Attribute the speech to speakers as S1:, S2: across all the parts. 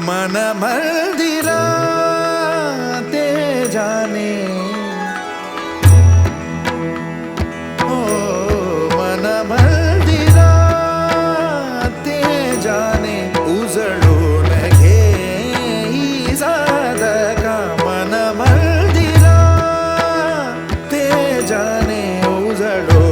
S1: मन मंदिरा ते जाने। ओ मन मंदिरा ते जाने। उजळून घे साधका मन मंदिरा ते जाने उजळून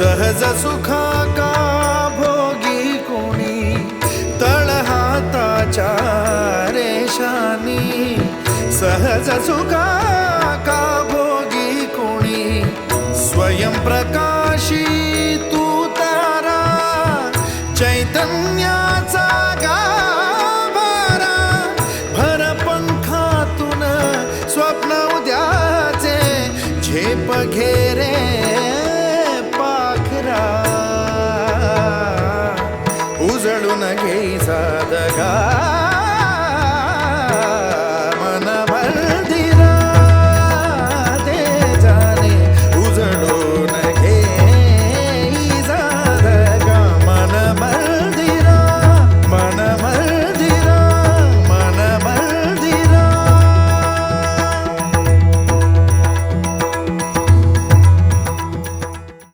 S1: सहज सुखा का भोगी कोणी तळहाताच्या रेषानी सहज सुखा का भोगी कोणी स्वयंप्रकाशी तू तारा. चैतन्याचा गाभारा. भरपंखातून स्वप्न उद्याचे झेप घे.